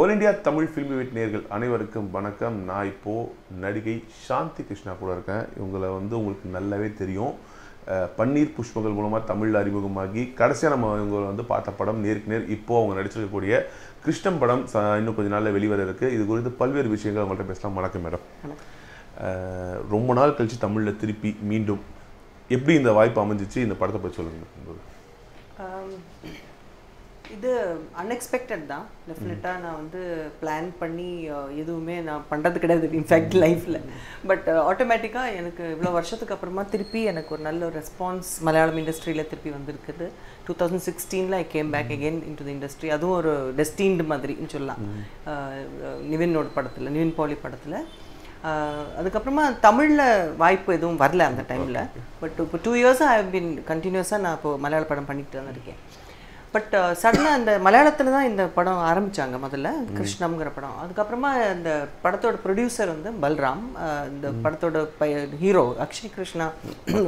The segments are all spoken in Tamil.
ஆல் இந்தியா தமிழ் ஃபிலிம் வீட் நேர்கள் அனைவருக்கும் வணக்கம். நான் இப்போ நடிகை சாந்தி கிருஷ்ணா கூட இருக்கேன். இவங்களை வந்து உங்களுக்கு நல்லாவே தெரியும். பன்னீர் புஷ்பங்கள் மூலமாக தமிழில் அறிமுகமாகி கடைசியாக நம்ம இவங்களை வந்து பார்த்த படம் நேருக்கு நேர் இப்போது அவங்க நடிச்சிருக்கக்கூடிய கிருஷ்ணம் படம் இன்னும் கொஞ்ச நாளில் வெளிவர இருக்குது இது குறித்து பல்வேறு விஷயங்கள் அவங்கள்ட்ட பேசலாம். வணக்கம் மேடம். ரொம்ப நாள் கழித்து தமிழில் திருப்பி மீண்டும் எப்படி இந்த வாய்ப்பு அமைஞ்சிச்சு? இந்த படத்தை பற்றி சொல்லுங்கள் இது அன்எக்ஸ்பெக்டட் தான். டெஃபினட்டாக நான் வந்து பிளான் பண்ணி எதுவுமே நான் பண்ணுறது கிடையாது. இன்ஃபேக்ட் லைஃப்பில் பட் ஆட்டோமேட்டிக்காக எனக்கு இவ்வளோ வருஷத்துக்கு அப்புறமா திருப்பி எனக்கு ஒரு நல்ல ஒரு ரெஸ்பான்ஸ் மலையாளம் இண்டஸ்ட்ரியில் திருப்பி வந்திருக்குது. Two thousand சிக்ஸ்டீனில் I came back again in to the industry அதுவும் ஒரு டெஸ்டீன்டு மாதிரின்னு சொல்லலாம். நிவினோட படத்தில் நிவின் பாலி படத்தில். அதுக்கப்புறமா தமிழில் வாய்ப்பு எதுவும் வரல அந்த டைமில் பட் இப்போ டூ இயர்ஸாக ஐ பின் கண்டினியூஸாக நான் இப்போ மலையாள படம் பண்ணிட்டு தான் இருக்கேன். பட் சடனாக அந்த மலையாளத்தில் தான் இந்த படம் ஆரம்பிச்சாங்க முதல்ல கிருஷ்ணம்ங்கிற படம். அதுக்கப்புறமா இந்த படத்தோட ப்ரொடியூசர் வந்து பல்ராம். இந்த படத்தோட ஹீரோ அக்ஷய் கிருஷ்ணா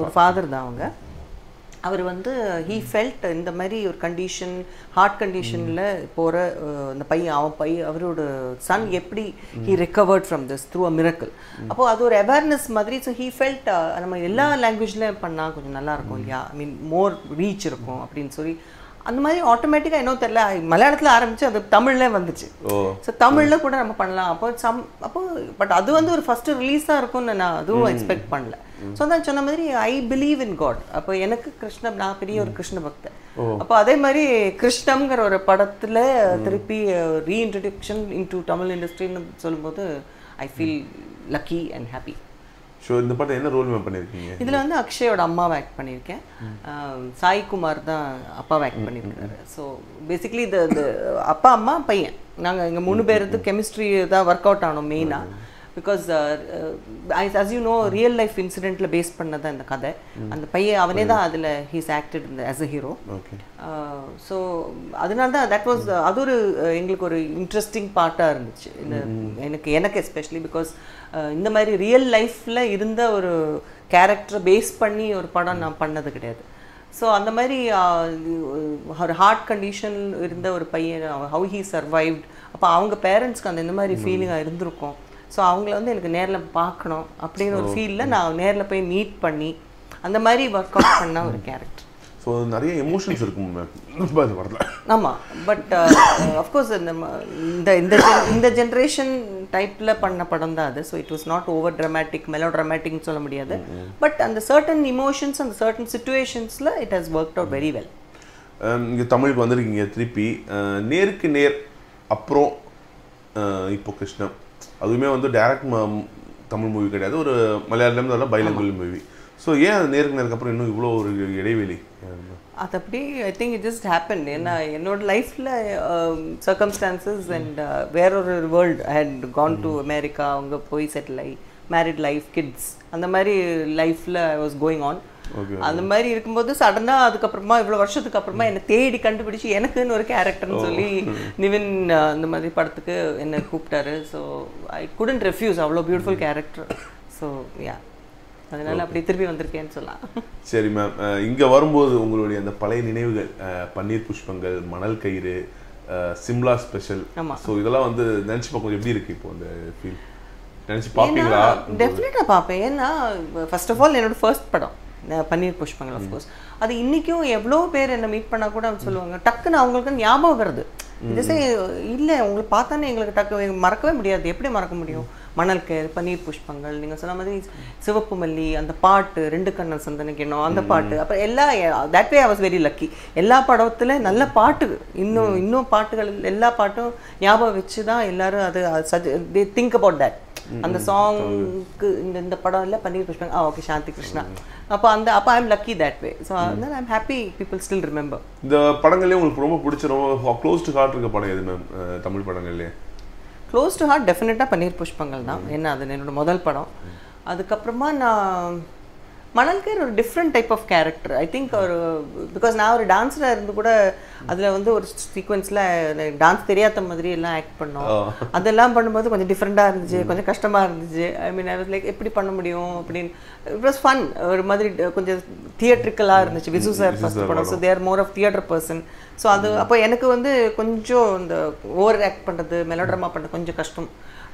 ஒரு ஃபாதர் தான் அவங்க. அவர் வந்து ஹீ ஃபெல்ட் இந்த மாதிரி ஒரு கண்டிஷன் ஹார்ட் கண்டிஷனில் போகிற அந்த பையன் அவன் பையன் அவரோட சன் எப்படி he recovered from this through a miracle அப்போது அது ஒரு அவேர்னஸ் மாதிரி ஸோ ஹீ ஃபெல்ட் நம்ம எல்லா லாங்குவேஜ்லையும் பண்ணால் கொஞ்சம் நல்லா இருக்கும். இல்லையா ஐ மீன் மோர் ரீச் இருக்கும் அப்படின்னு சொல்லி அந்த மாதிரி ஆட்டோமேட்டிக்காக இன்னும் தெரியல. மலையாளத்தில் ஆரம்பிச்சு அது தமிழ்ல வந்துச்சு. ஸோ தமிழில் கூட நம்ம பண்ணலாம். அப்போ சம் அப்போ பட் அது வந்து ஒரு ஃபர்ஸ்ட் ரிலீஸாக இருக்கும்னு நான் அதுவும் எக்ஸ்பெக்ட் பண்ணல. ஸோ தான் சொன்ன மாதிரி ஐ பிலீவ் இன் காட் அப்போ எனக்கு கிருஷ்ண நான் பெரிய ஒரு கிருஷ்ண பக்தன். அப்போ அதே மாதிரி கிருஷ்ணம்ங்கிற ஒரு படத்தில் திருப்பி ரீஇன்ட்ரடியூக்ஷன் இன் டு தமிழ் இண்டஸ்ட்ரின்னு சொல்லும்போது I feel lucky and happy so இந்த படத்தை என்ன ரோல் பண்ணியிருக்கீங்க இதில் வந்து அக்ஷயோட அம்மாவை ஆக்ட் பண்ணியிருக்கேன் சாய் குமார் தான் அப்பாவை ஆக்ட் பண்ணியிருக்காரு ஸோ பேசிக்லி இது அப்பா அம்மா பையன். நாங்கள் எங்கள் மூணு பேருக்கு கெமிஸ்ட்ரி தான் ஒர்க் அவுட் ஆனோம் மெயினாக because as you know real life இன்சிடெண்ட்டில் base பண்ணதான் இந்த கதை. அந்த பையன் அவனே தான் அதில் ஹீஸ் ஆக்டட் இந்த ஆஸ் அ ஹீரோ ஸோ அதனால தான் தட் வாஸ் அது ஒரு அஹ், எங்களுக்கு ஒரு இன்ட்ரெஸ்டிங் பார்ட்டாக இருந்துச்சு. இந்த எனக்கு எனக்கு எஸ்பெஷலி பிகாஸ் இந்த மாதிரி ரியல் லைஃப்பில் இருந்த ஒரு கேரக்டரை பேஸ் பண்ணி ஒரு படம் நான் பண்ணது கிடையாது. ஸோ அந்த மாதிரி ஆஹ், ஒரு ஹார்ட் கண்டிஷன் இருந்த ஒரு பையன் ஹவு ஹீ சர்வைவ்ட் அப்போ அவங்க பேரண்ட்ஸ்க்கு அந்த இந்த மாதிரி ஃபீலிங்காக இருந்திருக்கும். ஸோ அவங்கள வந்து எனக்கு நேரில் பார்க்கணும் அப்படின்னு ஒரு ஃபீலில் நான் நேரில் போய் மீட் பண்ணி அந்த மாதிரி ஒர்க் அவுட் பண்ண ஒரு கேரக்டர் ஸோ நிறைய எமோஷன்ஸ் இருக்கும் ஆமாம் பட் அஃப்கோர்ஸ் இந்த இந்த இந்த இந்த ஜென்ரேஷன் டைப்பில் பண்ண படம் தான் அது. So it was not over dramatic mellow ட்ராமேட்டிக்னு சொல்ல முடியாது. பட் அந்த சர்டன் இமோஷன்ஸ் அந்த certain சுச்சுவேஷன்ஸில் it has work out very well இங்கே தமிழுக்கு வந்திருக்கீங்க திருப்பி. அஹ், நேருக்கு நேர் அப்புறம் அஹ், இப்போ கிருஷ்ணம். அதுவுமே வந்து டைரக்ட் தமிழ் மூவி கிடையாது. ஒரு மலையாளம் தான் பைலங்குவல் மூவி ஸோ ஏன் அது நேருக்கு நேருக்கு அப்புறம் இன்னும் இவ்வளோ ஒரு இடைவெளி? அது அப்படி I think it just happen ஏன்னா என்னோட லைஃப்பில் சர்க்கம்ஸ்டான்சஸ் அண்ட் வேற ஒரு world had gone to America அவங்க போய் செட்டில் ஆகி மேரிட் லைஃப் கிட்ஸ் அந்த மாதிரி லைஃப்பில் ஐ வாஸ் கோயிங் ஆன் அந்த மாதிரி இருக்கும்போது சடனாக அதுக்கப்புறமா இவ்வளோ வருஷத்துக்கு அப்புறமா என்னை தேடி கண்டுபிடிச்சு எனக்குன்னு ஒரு கேரக்டர்னு சொல்லி நிவின் அஹ், இந்த மாதிரி படத்துக்கு என்னை கூப்பிட்டாரு. ஸோ ஐ குடன்ட் ரெஃப்யூஸ் அவ்வளோ பியூட்டிஃபுல் கேரக்டர் ஸோ யா அதனால அப்படி திருப்பி வந்திருக்கேன்னு சொல்லலாம். சரி மேம் இங்கே வரும்போது உங்களுடைய அந்த பழைய நினைவுகள் பன்னீர் புஷ்பங்கள் மணல் கயிறு சிம்லா ஸ்பெஷல். ஸோ இதெல்லாம் வந்து நினச்சி பார்க்கும்போது எப்படி இருக்கு இப்போ அந்த ஃபீல் நினச்சி பார்ப்பீங்களா? டெஃபினட்டாக பார்ப்பேன். ஏன்னா ஃபர்ஸ்ட் ஆஃப் ஆல் என்னோட ஃபர்ஸ்ட் படம். பன்னீர் புஷ்பங்கள் ஆஃப்கோர்ஸ் அது இன்னைக்கும் எவ்வளோ பேர் என்னை மீட் பண்ணால் கூட சொல்லுவாங்க டக்குன்னு அவங்களுக்கு ஞாபகம் வருது. ஜெஸ்ட் இல்லை உங்களுக்கு பார்த்தானே எங்களுக்கு டக்கு மறக்கவே முடியாது. எப்படி மறக்க முடியும்? மணல் கயிறு பன்னீர் புஷ்பங்கள் நீங்கள் சொன்ன மாதிரி சிவப்பு மல்லி அந்த பாட்டு ரெண்டு கண்ணன் சந்தனிக்கணும் அந்த பாட்டு. அப்புறம் எல்லா that way I was very lucky எல்லா படத்துல நல்ல பாட்டு இன்னும் இன்னும் பாட்டுகள் எல்லா பாட்டும் ஞாபகம் வச்சு தான் எல்லாரும் அது திங்க் அபவுட் தட் அந்த சாங்க்கு இந்த இந்த படம் இல்லை பன்னீர் புஷ்பங்க ஆ ஓகே சாந்தி கிருஷ்ணா. அப்போ அந்த அப்போ I'm lucky that way so அதனால I'm happy people still remember இந்த படங்கள்லேயே உங்களுக்கு ரொம்ப பிடிச்ச ரொம்ப க்ளோஸ் டு ஹார்ட் இருக்க படம் எது மேம் தமிழ் படங்கள்லேயே. க்ளோஸ் டு ஹார்ட் டெஃபினட்டாக பன்னீர் புஷ்பங்கள் தான். ஏன்னா அது என்னோட முதல் படம். அதுக்கப்புறமா நான் மணல்கர் ஒரு different type of character I think ஒரு பிகாஸ் நான் ஒரு டான்ஸராக இருந்து கூட அதில் வந்து ஒரு சீக்வன்ஸில் டான்ஸ் தெரியாத மாதிரி எல்லாம் ஆக்ட் பண்ணோம். அதெல்லாம் பண்ணும்போது கொஞ்சம் டிஃப்ரெண்ட்டாக இருந்துச்சு கொஞ்சம் கஷ்டமாக இருந்துச்சு. ஐ மீன் ஐ வாஸ் லைக் எப்படி பண்ண முடியும் அப்படின்னு. இட் வாஸ் ஃபன் ஒரு மாதிரி கொஞ்சம் தியேட்ரிக்கலாக இருந்துச்சு. விசு சார் ஃபர்ஸ்ட் படம். So there more of theatre person so அது அப்போ எனக்கு வந்து கொஞ்சம் இந்த ஓவர் ஆக்ட் பண்ணுறது மெலோட்ராமா பண்ணுறது கொஞ்சம் கஷ்டம்.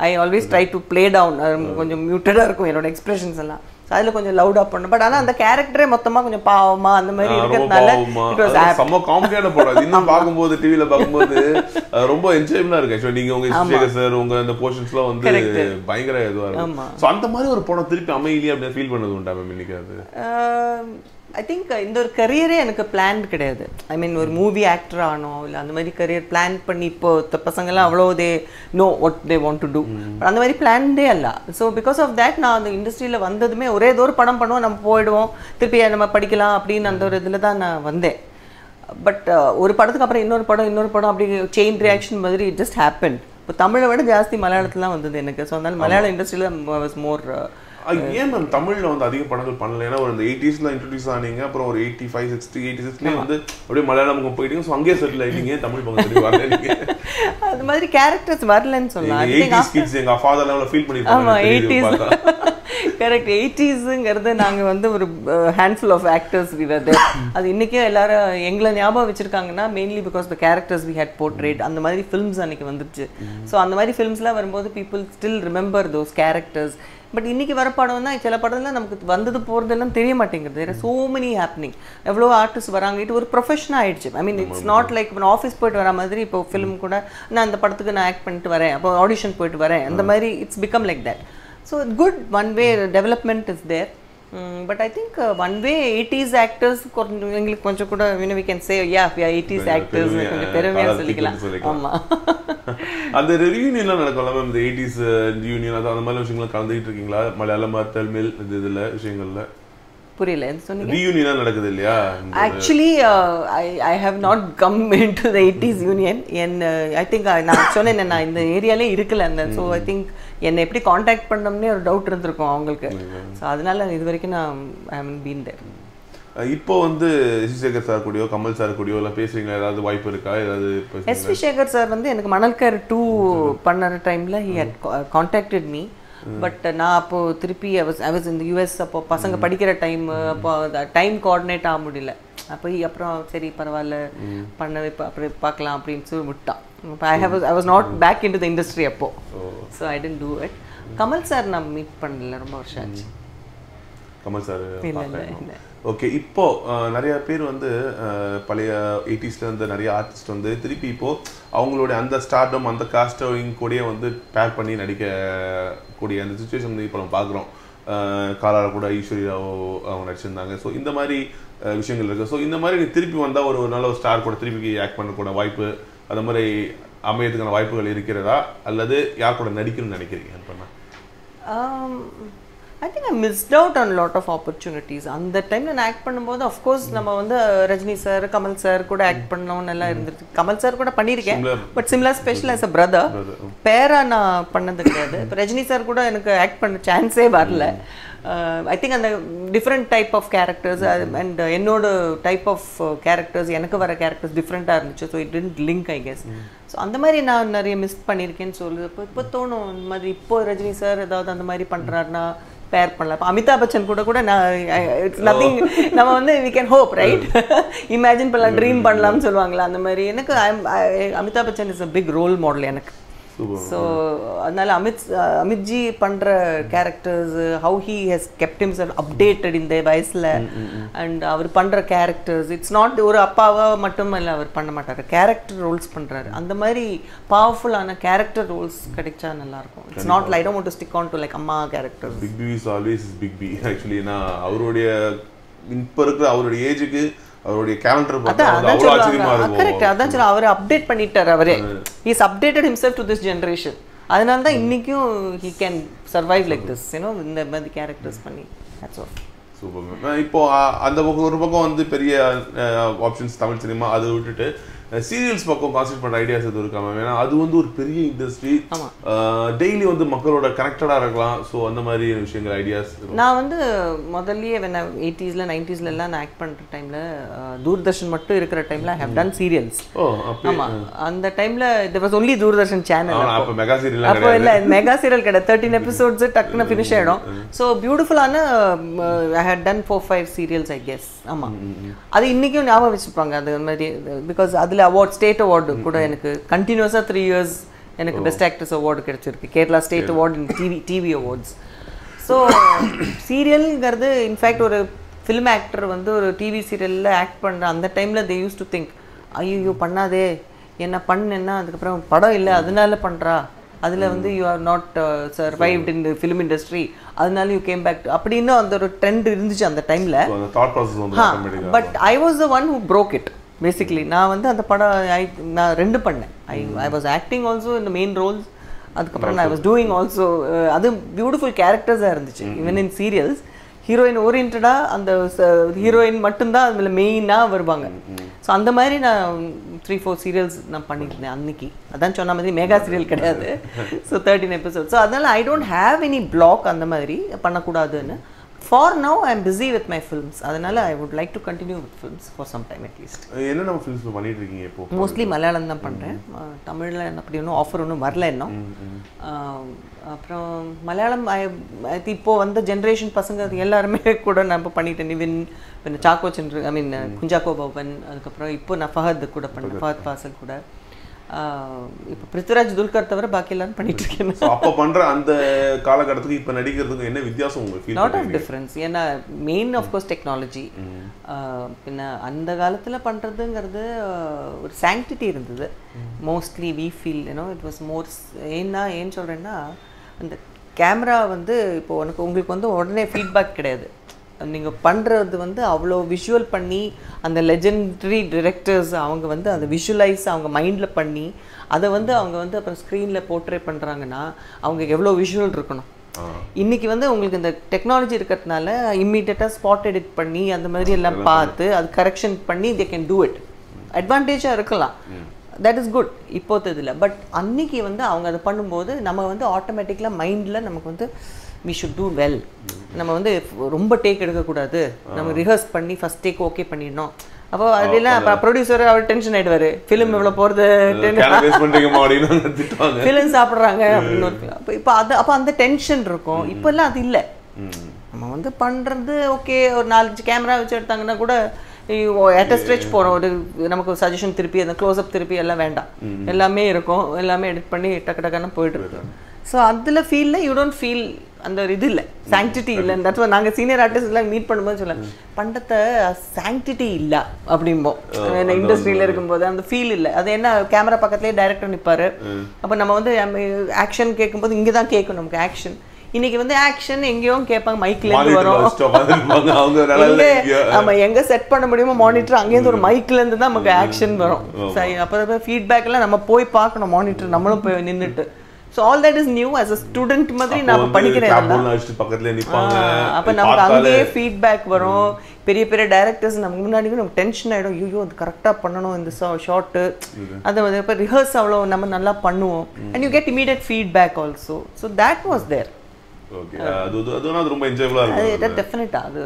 I always try to play down கொஞ்சம் மியூட்டடாக இருக்கும் என்னோட எக்ஸ்பிரஷன்ஸ் எல்லாம். ஸோ அதில் கொஞ்சம் லவுடாக பண்ணும் பட் ஆனால் அந்த கேரக்டரே மொத்தமாக கொஞ்சம் பாவமா அந்த மாதிரி இருக்கிறதுனால செம்ம காமெடியான படம். இன்னும் பார்க்கும்போது டிவில பார்க்கும்போது ரொம்ப என்ஜாயபிளா இருக்கு. ஆக்சுவலி நீங்க உங்க சேகர் சார் உங்க அந்த போர்ஷன்ஸ்லாம் வந்து. பயங்கர இதுவா இருக்கும். சோ அந்த மாதிரி ஒரு படம் திருப்பி அமையிலேயே அப்படின்னு ஃபீல் பண்ணது உண்டா மேம் இன்னைக்கு அது? ஐ திங்க் இந்த ஒரு கரியரே எனக்கு பிளான் கிடையாது. ஐ மீன் ஒரு மூவி ஆக்டர் ஆனோம் இல்லை அந்த மாதிரி கரியர் பிளான் பண்ணி இப்போ இந்த பசங்கெல்லாம் அவ்வளோ தே நோ ஒட் தே வாண்ட் டு டூ அந்த மாதிரி பிளான்டே அல்ல. ஸோ பிகாஸ் ஆஃப் தேட் நான் அந்த இண்டஸ்ட்ரியில் வந்ததுமே ஒரே ஏதோ ஒரு படம் பண்ணுவோம் நம்ம போயிடுவோம் திருப்பி நம்ம படிக்கலாம் அப்படின்னு அந்த ஒரு இதில் தான் நான் வந்தேன். பட் ஒரு படத்துக்கு அப்புறம் இன்னொரு படம் இன்னொரு படம் அப்படி செயின் ரியாக்ஷன் மாதிரி இட் ஜஸ்ட் ஹேப்பன் இப்போ தமிழை விட ஜாஸ்தி மலையாளத்துல தான் வந்தது எனக்கு. ஸோ அதனால மலையாள இண்டஸ்ட்ரியில் மோர் அது ஏன் மேம் தமிழ்ல வந்து அதிக படங்கள் பண்ணல? ஏன்னா ஒரு இந்த எயிட்டிஸ்ல இன்ட்ரடியூஸ் ஆனீங்க அப்புறம் ஒரு எயிட்டி ஃபைவ் சிக்ஸ்டி எயிட்டி சிக்ஸ்லேயே வந்து அப்படியே மலையாளம் போயிட்டீங்க. ஸோ அங்கேயே செட்டில் ஆயிட்டீங்க. ஏன் தமிழ் பக்கம் அது மாதிரி கேரக்டர்ஸ் வரலன்னு சொல்லலாம் எயிட்டிஸ் கிட்ஸ் எங்க ஃபாதர் லெவலில் ஃபீல் பார்த்தா. கரெக்ட் எயிட்டிஸுங்கிறது நாங்க வந்து ஒரு ஹேண்ட்ஃபுல் ஆஃப் ஆக்டர்ஸ் விவர் அது இன்னைக்கும் எல்லாரும் எங்களை ஞாபகம் வச்சிருக்காங்கன்னா mainly because the characters we had portrayed அந்த மாதிரி ஃபிலிம்ஸ் அன்னைக்கு வந்துருச்சு. ஸோ அந்த மாதிரி ஃபிலிம்ஸ்லாம் வரும்போது people still remember those characters but இன்னைக்கு வர படம் தான் சில படம்ல நமக்கு வந்தது போகிறதெல்லாம் தெரிய மாட்டேங்குது. தேர் சோ மெனி ஹேப்பனிங் எவ்வளோ ஆர்டிஸ்ட் வராங்க இது ஒரு ப்ரொஃபஷனாக ஆயிடுச்சு. I mean it's not like இப்போ ஆஃபீஸ் போயிட்டு வர மாதிரி இப்போ ஃபிலிம் கூட நான் அந்த படத்துக்கு நான் ஆக்ட் பண்ணிட்டு வரேன் அப்போ ஆடிஷன் போயிட்டு வரேன். அந்த மாதிரி it's become like that so good one way development is there but I think one way eighties actors கொஞ்சம் எங்களுக்கு கொஞ்சம் கூட you know we can say yeah eighties actors பெருமையா, கொஞ்சம் பெருமையாக காலத்துக்கு சொல்லிக்கலாம். ஆமாம் அந்த ரியூனியன்லாம் நடக்கும்ல மேம் இந்த எயிட்டிஸ் யூனியன் அது அந்த மாதிரி விஷயங்கள்லாம் கலந்துக்கிட்டு இருக்கீங்களா? மலையாளம் தமிழ் இது இதுல விஷயங்கள்ல? புரியல சொன்னீங்க? ரீயூனியன்லாம் நடக்குது இல்லையா? இந்த- actually I I have not come in to the eighties union and I think நான் சொன்னேன் நான் இந்த ஏரியாலே இருக்கல அந்த ஸோ ஐ திங்க் என்னை எப்படி காண்டாக்ட் பண்ணோம்னே ஒரு டவுட் இருந்திருக்கும் அவங்களுக்கு. ஸோ அதனால இது வரைக்கும் நான் ஐ ஹவன் பீன் தேர் இப்போ வந்து சிசேகர் சார் கூடயோ கமல் சார் கூடயோ எல்லாம் பேசுறீங்களா? ஏதாவது வாய்ப்பு இருக்கா? ஏதாவது? எஸ் வி சேகர் சார் வந்து எனக்கு மணல்கர் டூ பண்ணுற டைமில் he had contacted me. But நான் அப்போ திருப்பி ஐ வாஸ் ஐ வாஸ் இந்த யூஎஸ் அப்போ பசங்க படிக்கிற டைம் அப்போ டைம் கோஆர்டினேட் ஆக முடியல. அப்போ அப்புறம் சரி பரவாயில்ல பண்ண அப்புறம் பார்க்கலாம் அப்படின்னு சொல்லி விட்டான். I have I was not back in to the industry அப்போ. So I didn't do it Kamal sir நான் மீட் பண்ணல ரொம்ப வருஷம் ஆச்சு. கமல் சார். ஓகே இப்போ நிறைய பேர் வந்து பழைய எயிட்டிஸ்ல இருந்த நிறைய ஆர்டிஸ்ட் வந்து திருப்பி இப்போ அவங்களுடைய அந்த ஸ்டார்டம் அந்த காஸ்டிங் கூடயே வந்து பேர் பண்ணி நடிக்க கூடிய அந்த சுச்சுவேஷன் வந்து இப்போ நம்ம பார்க்குறோம். காலால கூட ஈஸ்வரியாவோ அவங்க நடிச்சிருந்தாங்க. ஸோ இந்த மாதிரி விஷயங்கள் இருக்கு. ஸோ இந்த மாதிரி நீ திருப்பி வந்தால் ஒரு நல்ல ஒரு ஸ்டார் கூட திருப்பி ஆக்ட் பண்ணக்கூட வாய்ப்பு அந்த மாதிரி அமையறதுக்கான வாய்ப்புகள் இருக்கிறதா? அல்லது யார் கூட நடிக்கணும்னு நினைக்கிறீங்க பண்ண I think I missed out on lot of opportunities அந்த டைமில் நான் ஆக்ட் பண்ணும்போது அஃப்கோர்ஸ் நம்ம வந்து ரஜினி சார் கமல் சார் கூட ஆக்ட் பண்ணோம்னு எல்லாம் இருந்துருக்கு. கமல் சார் கூட பண்ணியிருக்கேன். But similar special as a brother Brother, பேரா நான் பண்ணது கிடையாது. இப்போ ரஜினி சார் கூட எனக்கு ஆக்ட் பண்ண சான்ஸே வரல. ஐ திங்க் அந்த different type of characters and என்னோட டைப் ஆஃப் கேரக்டர்ஸ் எனக்கு வர கேரக்டர்ஸ் டிஃப்ரெண்ட்டாக இருந்துச்சு. So it tend link I guess so அந்த மாதிரி நான் நிறைய மிஸ் பண்ணியிருக்கேன்னு சொல்லுது இப்போ இப்போ தோணும் இந்த மாதிரி இப்போ ரஜினி சார் ஏதாவது அந்த மாதிரி பண்ணுறாருன்னா பேர் பண்ணலாம். இப்போ அமிதாப் பச்சன் கூட கூட நான் இட்ஸ் நத்திங் நம்ம வந்து we can hope right imagine பண்ணலாம் ட்ரீம் பண்ணலாம்னு சொல்லுவாங்களா அந்த மாதிரி. எனக்கு Amitabh Bachchan is a big role model எனக்கு. ஸோ அதனால அமித் அமித்ஜி பண்ற characters how he has kept himself updated இந்த வயசுல அண்ட் அவர் பண்ற கேரக்டர்ஸ் இட்ஸ் நாட் ஒரு அப்பாவா மட்டும் இல்ல அவர் பண்ண மாட்டாரு. கேரக்டர் ரோல்ஸ் பண்றாரு. அந்த மாதிரி பவர்ஃபுல்லான கேரக்டர் ரோல்ஸ் கிடைச்சா நல்லா இருக்கும் it's not light want to stick on to like அம்மா characters big B is always is big B actually ஏன்னா அவருடைய இப்போ இருக்கிற அவருடைய ஏஜுக்கு அவருடைய கேலண்டர் பார்த்தா அவ்வளோ ஆச்சரியமா இருக்கும். கரெக்ட் அதான் சொல்ல அவர் அப்டேட் பண்ணிட்டார் அவரே. Is updated himself to this generation அதனால தான் இன்னைக்கும் he can survive like this you know இந்த மாதிரி கேரக்டர்ஸ் பண்ணி. தட்ஸ் ஆல் சூப்பர் மேம் இப்போ அந்த பக்கம் ஒரு பக்கம் வந்து பெரிய ஆப்ஷன்ஸ் தமிழ் சினிமா அதை விட்டுட்டு சீரியல்ஸ் பக்கம் கான்சென்ட் பண்ற ஐடியாஸ் எதுவும் இருக்கா மேம் ஏன்னா அது வந்து ஒரு பெரிய இண்டஸ்ட்ரி. டெய்லி வந்து மக்களோட கனெக்டடா இருக்கலாம். ஸோ அந்த மாதிரி விஷயங்கள் ஐடியாஸ் நான் வந்து முதல்லயே வென் எயிட்டிஸில் நைன்டிஸ்ல எல்லாம் நான் ஆக்ட் பண்ணுற டைமில் தூர்தர்ஷன் மட்டும் இருக்கிற டைமில் ஹவ் டன் சீரியல்ஸ் ஆமா. அந்த டைம்ல it was only Doordarshan channel அப்ப. மெகா சீரியல் அப்போ இல்ல மெகா சீரியல் கிடையாது. தேர்ட்டின் எபிசோட்ஸ் டக்குன்னு ஃபினிஷ் ஆயிடும். ஸோ பியூட்டிஃபுல்லான I had done four five serials I guess ஆமா. அது இன்னைக்கும் ஞாபகம் வச்சுப்பாங்க. அது மாதிரி பிகாஸ் அதுல அவார்ட் ஸ்டேட் அவார்டு கூட எனக்கு கண்டினியூஸா த்ரீ இயர்ஸ் எனக்கு பெஸ்ட் ஆக்ட்ரஸ் அவார்டு கிடைச்சிருக்கு. Kerala state award in TV TV awards so சீரியல்ங்கிறது in fact ஒரு ஃபிலிம் ஆக்டர் வந்து ஒரு டிவி சீரியலில் ஆக்ட் பண்ணுற அந்த டைமில் தே யூஸ் டு திங்க் ஐயோ பண்ணாதே. என்ன பண்ணுன்னா அதுக்கப்புறம் படம் இல்லை. அதனால பண்ணுறா அதில் வந்து you are not survived in film industry அதனால யூ கேம் பேக் அப்படின்னு அந்த ஒரு ட்ரெண்ட் இருந்துச்சு அந்த டைமில் but I was the one who broke it basically நான் வந்து அந்த படம் I நான் ரெண்டு பண்ணேன். I I was acting also இந்த மெயின் ரோல்ஸ் அதுக்கப்புறம் நான் வாஸ் டூயிங் ஆல்சோ அது பியூட்டிஃபுல் கேரக்டர்ஸாக இருந்துச்சு. ஈவன் இன் சீரியல்ஸ் ஹீரோயின் ஓரியன்டாக அந்த ஹீரோயின் மட்டும்தான் அதில் மெயினாக வருவாங்க. ஸோ அந்த மாதிரி நான் த்ரீ ஃபோர் சீரியல்ஸ் நான் பண்ணியிருந்தேன் அன்னைக்கு. அதான் சொன்ன மாதிரி மெகா சீரியல் கிடையாது. ஸோ தேர்ட்டின் எபிசோட் ஸோ அதனால் I don't have any block அந்த மாதிரி பண்ணக்கூடாதுன்னு. For now I am busy with my films அதனால I would like to continue with films for some time at least என்ன நம்ம ஃபிலிம்ஸ் பண்ணிட்டு இருக்கீங்க இப்போ? மோஸ்ட்லி மலையாளம் தான் பண்ணுறேன் தமிழில் அப்படி ஒன்றும் ஆஃபர் ஒன்றும் வரல இன்னும். அப்புறம் மலையாளம் இப்போ வந்த ஜென்ரேஷன் பசங்க அது எல்லாருமே கூட நான் இப்போ பண்ணிட்டேன். நிவின் பின்ன சாக்கோ சந்திர ஐ மீன் குஞ்சாக்கோ பவன் அதுக்கப்புறம் இப்போ நான் ஃபஹத் கூட பண்ணேன். ஃபஹத் பாசல் கூட. இப்போ பிருத்விராஜ் துல்கர் தவிர பாக்கி எல்லாரும் பண்ணிட்டு இருக்கேன் அப்ப பண்ற அந்த காலகட்டத்துக்கு இப்ப நடிக்கிறதுக்கு என்ன வித்தியாசம் உங்களுக்கு லாட் ஆஃப் டிஃப்ரென்ஸ் ஏன்னா மெயின் ஆஃப்கோர்ஸ் டெக்னாலஜி பின்ன அந்த காலத்தில் பண்ணுறதுங்கிறது ஒரு சாங்டிட்டி இருந்தது. Mostly we feel you know it was more ஏன்னா ஏன்னு சொல்கிறேன்னா அந்த கேமரா வந்து இப்போ உனக்கு உங்களுக்கு வந்து உடனே ஃபீட்பேக் கிடையாது. நீங்கள் பண்ணுறது வந்து அவ்வளோ விஷுவல் பண்ணி அந்த லெஜெண்டரி டிரெக்டர்ஸ் அவங்க வந்து அதை விஷுவலைஸ் அவங்க மைண்டில் பண்ணி அதை வந்து அவங்க வந்து அப்புறம் ஸ்க்ரீனில் போர்ட்ரே பண்ணுறாங்கன்னா அவங்க எவ்வளோ விஷுவல் இருக்கணும். இன்னைக்கு வந்து உங்களுக்கு இந்த டெக்னாலஜி இருக்கிறதுனால இம்மீடியட்டாக ஸ்பாட் எடிட் பண்ணி அந்த மாதிரி எல்லாம் பார்த்து அது கரெக்ஷன் பண்ணி தே கேன் டூ இட் அட்வான்டேஜாக இருக்கலாம். தட் இஸ் குட் இப்போது இதில் பட் அன்னைக்கு வந்து அவங்க அதை பண்ணும்போது நம்ம வந்து ஆட்டோமேட்டிக்கலாக மைண்டில் நமக்கு வந்து வி ஷுட் டூ வெல் நம்ம வந்து ரொம்ப டேக் எடுக்கக்கூடாது. நம்ம ரிஹர்ஸ் பண்ணி ஃபஸ்ட் டேக் ஓகே பண்ணிடணும். அப்போ அதெல்லாம் ப்ரொடியூசர் அவர் டென்ஷன் ஆயிடுவாரு. ஃபிலிம் போகிறது அப்படின்னு திட்டுவாங்க. ஃபிலிம் சாப்பிட்றாங்க அப்படின்னு இப்போ அது அப்போ அந்த டென்ஷன் இருக்கும். இப்போல்லாம் அது இல்லை. நம்ம வந்து பண்ணுறது ஓகே ஒரு நாலஞ்சு கேமரா வச்சு எடுத்தாங்கன்னா கூட அட் ஸ்ட்ரெச் போகிறோம் ஒரு நமக்கு ஒரு சஜஷன் திருப்பி அந்த க்ளோஸ்அப் திருப்பி எல்லாம் வேண்டாம். எல்லாமே இருக்கும். எல்லாமே எடிட் பண்ணி டக்கு டக்குன்னு போயிட்டு இருக்கு ஸோ அதில் ஃபீலில் யூ டோன்ட் ஃபீல் அந்த ஒரு இது இல்லை. சாங்டிட்டி இல்லை தட்ஸ் நாங்கள் சீனியர் ஆர்டிஸ்ட்லாம் மீட் பண்ணும்போது சொல்ல பண்டத்தை சாங்டிட்டி இல்லை அப்படிம்போம். இண்டஸ்ட்ரியில் இருக்கும்போது அந்த ஃபீல் இல்லை. அது என்ன கேமரா பக்கத்துலேயே டைரக்டர் நிற்பாரு அப்போ நம்ம வந்து ஆக்ஷன் கேட்கும்போது இங்கே தான் கேட்கணும் நமக்கு ஆக்ஷன் இன்னைக்கு வந்து ஆக்ஷன் எங்கேயோ கேட்பாங்க மைக்ல இருந்து வரும். ஆமா எங்க செட் பண்ண முடியுமோ மானிட்டர் அங்கேருந்து ஒரு மைக்ல இருந்து தான் நமக்கு ஆக்ஷன் வரும். சரி அப்போ ஃபீட்பேக் எல்லாம் நம்ம போய் பார்க்கணும் மானிட்டர் நம்மளும் போய் நின்னுட்டு. So all that is new as a student மாதிரி நான் படிக்கிறேன் அப்ப நமக்கு அங்கேயே ஃபீட்பேக் வரும். பெரிய பெரிய டைரக்டர்ஸ் நமக்கு முன்னாடி நமக்கு டென்ஷன் ஆயிடும். ஐயோ அது கரெக்டா பண்ணணும் இந்த ஷார்ட்டு அது வந்து இப்போ ரிஹர்ஸ் அவ்வளோ நம்ம நல்லா பண்ணுவோம். And you get immediate feedback also so that was there okay அது ரொம்ப என்ஜாயபிளா இருக்கும். அது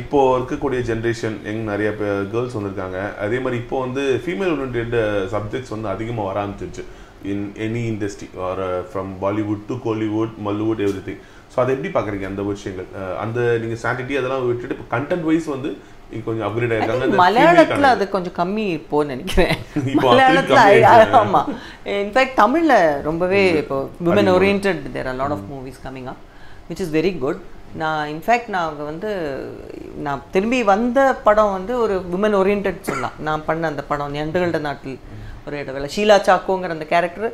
இப்போ இருக்கக்கூடிய ஜென்ரேஷன் எங்க நிறைய கேர்ள்ஸ் வந்திருக்காங்க. அதே மாதிரி இப்போ வந்து ஃபீமேல் ஓரியன்ட் சப்ஜெக்ட்ஸ் வந்து அதிகமாக வர ஆரம்பிச்சிருச்சு. In any industry or from Bollywood to Kollywood Mollywood everything so அதை எப்படி பார்க்குறீங்க அந்த விஷயங்கள்? அந்த நீங்கள் சாட்டிட்டி அதெல்லாம் விட்டுட்டு இப்போ கண்டென்ட் வைஸ் வந்து கொஞ்சம் அப்கிரேட் ஆயிருக்காங்க. மலையாளத்துல. அது கொஞ்சம் கம்மி இப்போன்னு நினைக்கிறேன். மலையாளத்துல கம்மி I- ஆயிடுச்சு. ஆமா. இன்ஃபேக்ட் தமிழ்ல ரொம்பவே இப்போ women oriented there are lot of movies coming up which is very good நான் இன்ஃபேக்ட் நான் அங்கே வந்து நான் திரும்பி வந்த படம் வந்து ஒரு விமன் ஓரியன்ட் சொல்லலாம். நான் பண்ண அந்த படம் நண்டுகள்ட நாட்டில். ஒரு இடவேளை ஷீலா சாக்கோங்கிற அந்த கேரக்டர்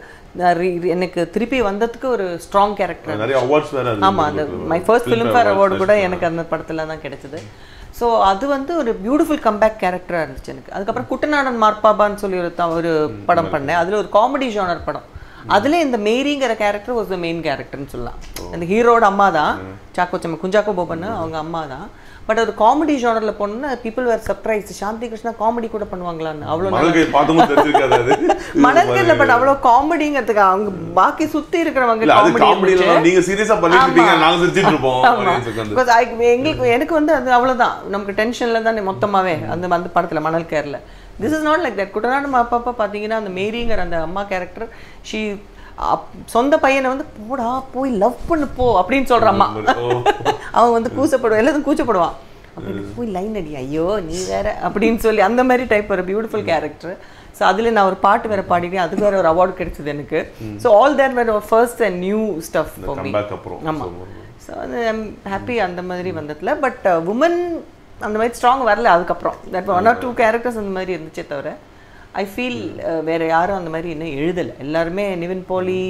எனக்கு திருப்பி வந்ததுக்கு ஒரு ஸ்ட்ராங் கேரக்டர் நிறைய அவார்ட்ஸ் வேற அது ஆமா அந்த my first Filmfare award கூட எனக்கு அந்த படத்துல தான் கிடைச்சது. ஸோ அது வந்து ஒரு பியூட்டிஃபுல் கம்பேக் கேரக்டராக இருந்துச்சு எனக்கு. அதுக்கப்புறம் குட்டநாடன் மார்பாபான்னு சொல்லி ஒரு ஒரு படம் பண்ணேன். அதுல ஒரு காமெடி ஜானர் படம். அதுல இந்த மேரிங்கிற கேரக்டர் வாஸ் த மெயின் கேரக்டர்னு சொல்லலாம். அந்த ஹீரோட அம்மா தான் சாக்கோ சம்ம குஞ்சாக்கோ போபன்னு அவங்க அம்மா தான் பட் ஒரு காமெடி ஜானர்ல போனோம்னா people were surprise Shanthi Krishna comedy கூட பண்ணுவாங்களான்னு. அவ்வளோ மணல்கல்ல பட் அவ்வளோ காமெடிங்கிறதுக்கு அவங்க பாக்கி சுத்தி இருக்கிறவங்க எங்களுக்கு எனக்கு வந்து அது அவ்வளவுதான். நமக்கு டென்ஷன்ல தானே மொத்தமாவே அந்த அந்த படத்துல மணல் கேர்ல. This is not like that Kuttanad அப்பப்போ பார்த்தீங்கன்னா அந்த மேரிங்கிற அந்த அம்மா கேரக்டர் ஷீ சொந்த பையனை வந்து போடா போய் லவ் பண்ணு போ அப்படின்னு சொல்ற அம்மா. அவன் வந்து கூச்சப்படுவான். எல்லாத்தையும் கூச்சப்படுவான் போய் லைன் அடி. ஐயோ நீ வேற. அப்படின்னு சொல்லி அந்த மாதிரி டைப் ஒரு பியூட்டிஃபுல் கேரக்டர் ஸோ அதில் நான் ஒரு பாட்டு வேற பாடினேன். அதுக்கு வேற ஒரு அவார்டு கிடைச்சது எனக்கு. So all there were first and new stuff இந்த ஃபார் மீ comeback அப்புறம். ஆமா. So, ஸோ அது ஐம் ஹாப்பி அந்த மாதிரி வந்ததுல. பட் உமன் அந்த மாதிரி ஸ்ட்ராங் வரல. அதுக்கப்புறம். That one or two characters அந்த மாதிரி இருந்துச்சே தவிர. ஐ ஃபீல் வேற யாரும் அந்த மாதிரி இன்னும் எழுதலை. எல்லாருமே நிவின் போலி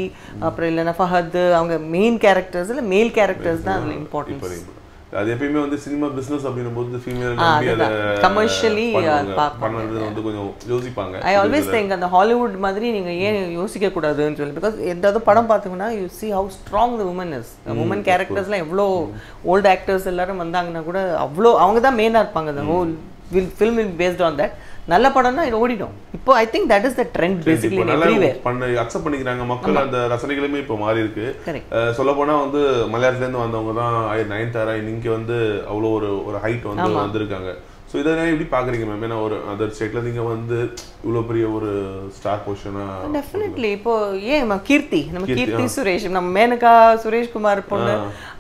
அப்புறம் இல்லைன்னா ஃபஹத் அவங்க மெயின் கேரக்டர்ஸில் மேல் கேரக்டர்ஸ் தான் அதில் இம்பார்ட்டன்ஸ். அது எப்பயுமே வந்து சினிமா பிசினஸ் அப்படின்னும் போது ஃபீமேல். பண்ணது வந்து கொஞ்சம் யோசிப்பாங்க. ஐ ஆல்வேஸ் திங்க் அந்த ஹாலிவுட் மாதிரி நீங்க ஏன் யோசிக்க கூடாதுன்னு சொல்லி பிகாஸ் எதாவது படம் பார்த்தீங்கன்னா you see how strong the woman is. Woman கேரக்டர்ஸ்லாம் எவ்வளோ ஓல்டு ஆக்டர்ஸ் எல்லாரும் வந்தாங்கன்னா கூட அவ்வளோ அவங்க தான் மெயினாக இருப்பாங்க. அந்த whole will film will based on that நல்ல படம்னா இது ஓடிடும். இப்போ I think that is the trend நல்லா எவ்ரிவேர் பண்ண அக்செப்ட் பண்ணிக்கிறாங்க மக்கள் அந்த ரசனைகளுமே இப்போ மாறி இருக்கு. சொல்ல போனா வந்து மலையாளத்துல இருந்து வந்தவங்க தான் நயன்தாரா இன்னைக்கு வந்து அவ்வளோ ஒரு ஒரு ஹைட் வந்து வந்திருக்காங்க. ஸோ இதை எப்படி பாக்குறீங்க மேம் ஏன்னா ஒரு அதர் ஸ்டேட்ல நீங்க வந்து இவ்வளோ பெரிய ஒரு ஸ்டார் பொசிஷனா டெஃபினெட்லி இப்போ ஏன் கீர்த்தி? நம்ம கீர்த்தி, சுரேஷ். நம்ம மேனகா சுரேஷ்குமார் பொண்ணு.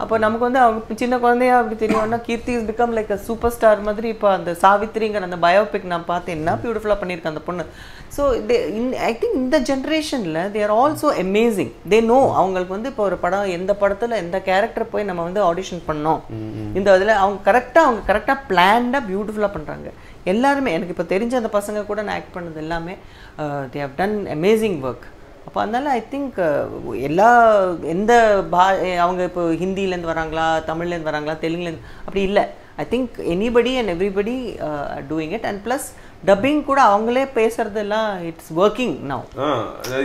அப்போ நமக்கு வந்து அவங்க சின்ன குழந்தையா அப்படி தெரியும்னா Keerthi is become like a super star மாதிரி இப்போ அந்த சாவித்ரிங்கிற அந்த பயோபிக் நான் பார்த்தேன் என்ன பியூட்டிஃபுல்லாக பண்ணியிருக்கேன் அந்த பொண்ணு. ஸோ ஐ திங்க் இந்த ஜென்ரேஷனில் they are also amazing they know அவங்களுக்கு வந்து இப்போ ஒரு படம் எந்த படத்தில் எந்த கேரக்டர் போய் நம்ம வந்து ஆடிஷன் பண்ணோம். இந்த இதில் அவங்க கரெக்டாக அவங்க கரெக்டாக பிளான்டாக பியூட்டிஃபுல்லாக பண்ணுறாங்க எல்லாருமே எனக்கு இப்போ தெரிஞ்ச அந்த பசங்க கூட நான் ஆக்ட் பண்ணது எல்லாமே they have done amazing work அப்போ அதனால ஐ திங்க் uh, எல்லா எந்த பா அவங்க இப்போ ஹிந்திலேருந்து வராங்களா தமிழ்லேருந்து வராங்களா தெலுங்குலேருந்து அப்படி இல்லை. I think anybody and everybody doing it and plus dubbing கூட அவங்களே பேசுறதெல்லாம் இட்ஸ் ஒர்க்கிங் நவ்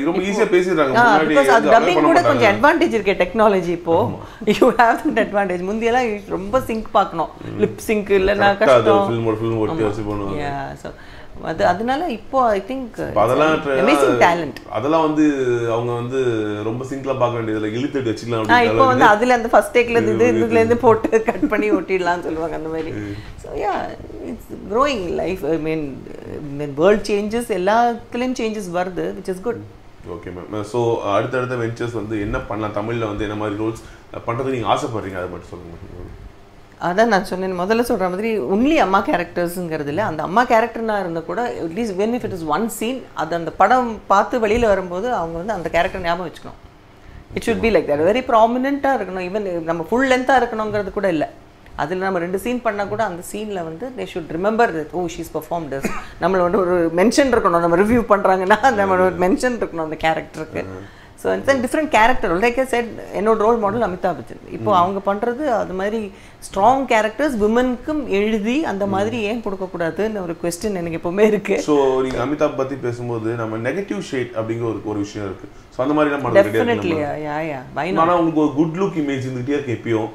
ரொம்ப ஈஸியா பேசிடுறாங்க. முன்னாடி பிகாஸ் அது டப்பிங் கூட. கொஞ்சம் அட்வான்டேஜ் இருக்கே டெக்னாலஜி இப்போ. யூ ஹேவ் தட் அட்வான்டேஜ் முந்தியெல்லாம் ரொம்ப சிங்க் பார்க்கணும். லிப் சிங்க் இல்லைன்னா கஷ்டம். அது அதனால இப்போ ஐ திங்க் இப்ப அதெல்லாம் டேலண்ட் அதெல்லாம் வந்து அவங்க வந்து ரொம்ப சிங்கிளா பார்க்க வேண்டியதுல இழுத்துட்டு வச்சுக்கலாம் இப்போ வந்து அதுல அந்த ஃபர்ஸ்ட் டேக்ல இருந்து இதுல இருந்து போட்டு கட் பண்ணி ஒட்டிடலாம்னு சொல்லுவாங்க அந்த மாதிரி. So ya it's growing life I mean world changes எல்லாத்துலேயும் சேஞ்சஸ் வருது which is good okay ma'am so அடுத்தடுத்த வெஞ்சர்ஸ் வந்து என்ன பண்ணலாம்? தமிழ்ல வந்து என்ன மாதிரி ரோல்ஸ் பண்றதுக்கு நீங்க ஆசைப்படுறீங்க? அதை மட்டும் சொல்லுங்க அதான் நான் சொன்னேன் முதல்ல சொல்ற மாதிரி ஒன்லி அம்மா கேரக்டர்ஸுங்கிறது இல்லை. அந்த அம்மா கேரக்டர்னா இருந்தால் கூட at least when if it is one scene அது அந்த படம் பார்த்து வெளியில வரும்போது அவங்க வந்து அந்த கேரக்டர் ஞாபகம் வச்சுக்கணும். It should be like that very ப்ராமினெண்ட்டாக இருக்கணும். ஈவன் நம்ம ஃபுல் லென்த்தாக இருக்கணுங்கிறது கூட இல்லை. அதில் நம்ம ரெண்டு சீன் பண்ணால் கூட அந்த சீனில் வந்து they should remember that oh she's perform does நம்மள வந்து ஒரு மென்ஷன் இருக்கணும். நம்ம ரிவ்யூ பண்ணுறாங்கன்னா நம்ம ஒரு மென்ஷன் இருக்கணும் அந்த கேரக்டருக்கு so it's different character like I said என்னோட ரோல் மாடல் அமிதாப் பச்சன். இப்போ அவங்க பண்ணுறது அது மாதிரி ஸ்ட்ராங் கேரக்டர்ஸ் விமனுக்கும் எழுதி அந்த மாதிரி ஏன் கொடுக்கக்கூடாதுன்னு ஒரு கொஸ்டின் எனக்கு எப்பவுமே இருக்கு. ஸோ நீங்க அமிதாப் பத்தி பேசும்போது நம்ம நெகட்டிவ் ஷேட் அப்படிங்கிற ஒரு ஒரு விஷயம் இருக்கு. ஸோ அந்த மாதிரி நம்ம டெஃபினெட்லி. யா யா பை ஆனா உங்களுக்கு ஒரு குட் லுக் இமேஜ் இருந்துகிட்டே இருக்கு எப்பயும்.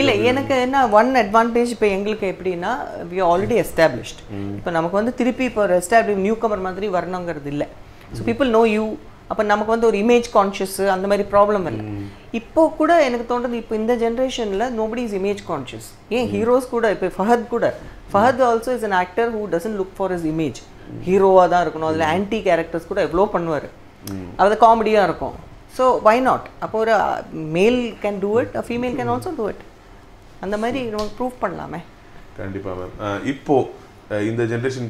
இல்லை. எனக்கு என்ன ஒன் அட்வான்டேஜ் இப்போ எங்களுக்கு எப்படின்னா வி ஆல்ரெடி எஸ்டாப்ளிஷ்ட் இப்போ நமக்கு வந்து திருப்பி இப்போ எஸ்டாப்ளிஷ் நியூ கமர் மாதிரி வரணுங்கிறது இல்லை. ஸோ பீப்புள் நோ யூ அப்போ நமக்கு வந்து ஒரு இமேஜ் கான்ஷியஸ் அந்த மாதிரி ப்ராப்ளம் இல்லை. இப்போ கூட எனக்கு தோன்றது இப்போ இந்த ஜென்ரேஷனில் நோபடி இஸ் இமேஜ் கான்ஷியஸ் ஏன் ஹீரோஸ் கூட இப்போ ஃபஹத் கூட. Fahadh also is an actor who doesn't look for his image ஹீரோவாக தான் இருக்கணும். அதில் ஆன்டி கேரக்டர்ஸ் கூட எவ்வளோ பண்ணுவார். அது காமெடியாக இருக்கும். ஸோ வை நாட் அப்போ ஒரு male can do it female can also do it அந்த மாதிரி நமக்கு ப்ரூவ் பண்ணலாமே. கண்டிப்பா மேம் இப்போ அஹ், இந்த ஜென்ரேஷன்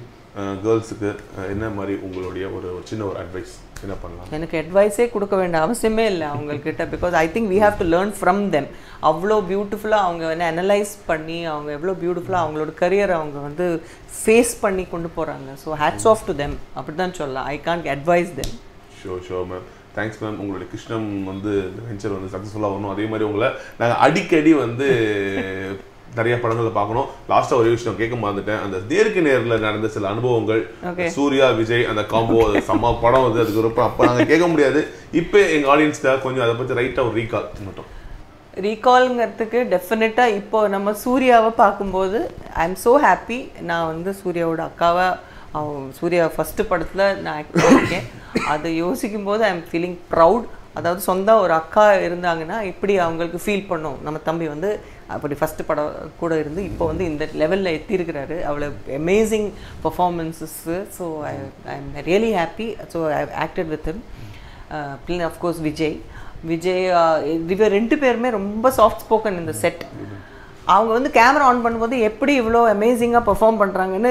கேர்ள்ஸுக்கு என்ன மாதிரி உங்களுடைய ஒரு சின்ன ஒரு அட்வைஸ் என்ன பண்ணலாம்? எனக்கு அட்வைஸே கொடுக்க வேண்டிய அவசியமே இல்லை அவங்கக்கிட்ட because I think we have to learn from them அவ்வளோ பியூட்டிஃபுல்லாக அவங்க வந்து அனலைஸ் பண்ணி அவங்க எவ்வளோ பியூட்டிஃபுல்லாக அவங்களோட கரியரை அவங்க வந்து ஃபேஸ் பண்ணி கொண்டு போகிறாங்க so hats off to them அப்படி தான் சொல்லலாம். I can't advise them show show ma'am thanks ma'am உங்களுடைய கிருஷ்ணம் வந்து வெஞ்சர் வந்து சக்ஸஸ்ஃபுல்லாக வரணும். அதே மாதிரி உங்களை நாங்கள் அடிக்கடி வந்து நிறைய படங்களை பார்க்கணும். லாஸ்ட்டாக ஒரே விஷயம் கேட்க மறந்துட்டேன். அந்த நேருக்கு நேரில் நடந்த சில அனுபவங்கள். சூர்யா விஜய் அந்த காம்போ செம்ம படம் வந்து அதுக்கு ரொம்ப அப்போ நாங்கள் கேட்க முடியாது. இப்போ எங்கள் ஆடியன்ஸ்க்காக கொஞ்சம் அதை பற்றி ரைட்டாக ஒரு ரீகால் மட்டும். ரீகால்ங்கிறதுக்கு டெஃபினட்டாக இப்போ நம்ம சூர்யாவை பார்க்கும்போது ஐ எம் ஸோ ஹாப்பி நான் வந்து சூர்யாவோட அக்காவை அவன் சூர்யா ஃபஸ்ட்டு படத்தில் நான் ஆக்ட் பண்ணியிருக்கேன் அதை யோசிக்கும் போது ஐ எம் ஃபீலிங் ப்ரவுட் அதாவது சொந்த ஒரு அக்கா இருந்தாங்கன்னா இப்படி அவங்களுக்கு ஃபீல் பண்ணும். நம்ம தம்பி வந்து அப்படி ஃபஸ்ட்டு படம் கூட இருந்து இப்போ வந்து இந்த லெவலில் எத்திருக்கிறாரு. அவ்வளோ amazing performances so I I am really happy so I acted with him bin of course Vijay Vijay இவர் ரெண்டு பேருமே ரொம்ப சாஃப்ட் ஸ்போக்கன் இந்த செட் அவங்க வந்து கேமரா ஆன் பண்ணும்போது எப்படி இவ்வளோ அமேசிங்காக பெர்ஃபார்ம் பண்ணுறாங்கன்னு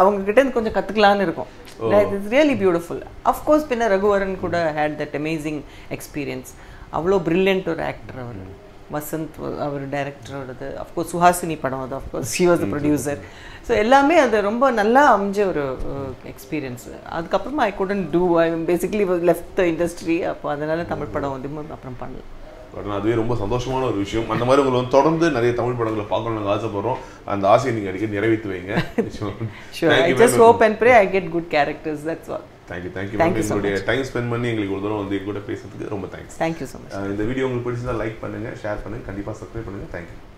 அவங்க கிட்ட இருந்து கொஞ்சம் கற்றுக்கலான்னு இருக்கும். இட்ஸ் ரியலி பியூட்டிஃபுல் அஃப்கோர்ஸ் பின்ன ரகுவரன் கூட ஹேட் தட் அமேசிங் எக்ஸ்பீரியன்ஸ் அவ்வளோ பிரில்லியன்ட் ஒரு ஆக்டர் அவர். வசந்த் அவர் டைரக்டரோடது அஃப்கோர்ஸ் சுஹாசினி படம் அது of course she was the producer so எல்லாமே அது ரொம்ப நல்லா அமைஞ்ச ஒரு எக்ஸ்பீரியன்ஸ் அதுக்கப்புறமா I couldn't do I basically left the industry அப்போ அதனால தமிழ் படம் வந்து அப்புறம் பண்ணல. பட் அதுவே ரொம்ப சந்தோஷமான ஒரு விஷயம். அந்த மாதிரி உங்களை வந்து தொடர்ந்து நிறைய தமிழ் படங்களை பார்க்கணும்னு நாங்கள் ஆசைப்படுறோம். அந்த ஆசையை நீங்கள் அடிக்கடி நிறைவேற்றி வைங்க. I just hope and pray I get good characters that's all thank you thank you so உங்களுடைய டைம் ஸ்பெண்ட் பண்ணி எங்களுக்கு ஒரு தூரம் வந்து எங்க கூட பேசுறதுக்கு ரொம்ப thanks thank you so much இந்த வீடியோ உங்களுக்கு பிடிச்சிருந்தா லைக் பண்ணுங்க ஷேர் பண்ணுங்க கண்டிப்பாக சப்ஸ்கிரைப் பண்ணுங்க. தேங்க்யூ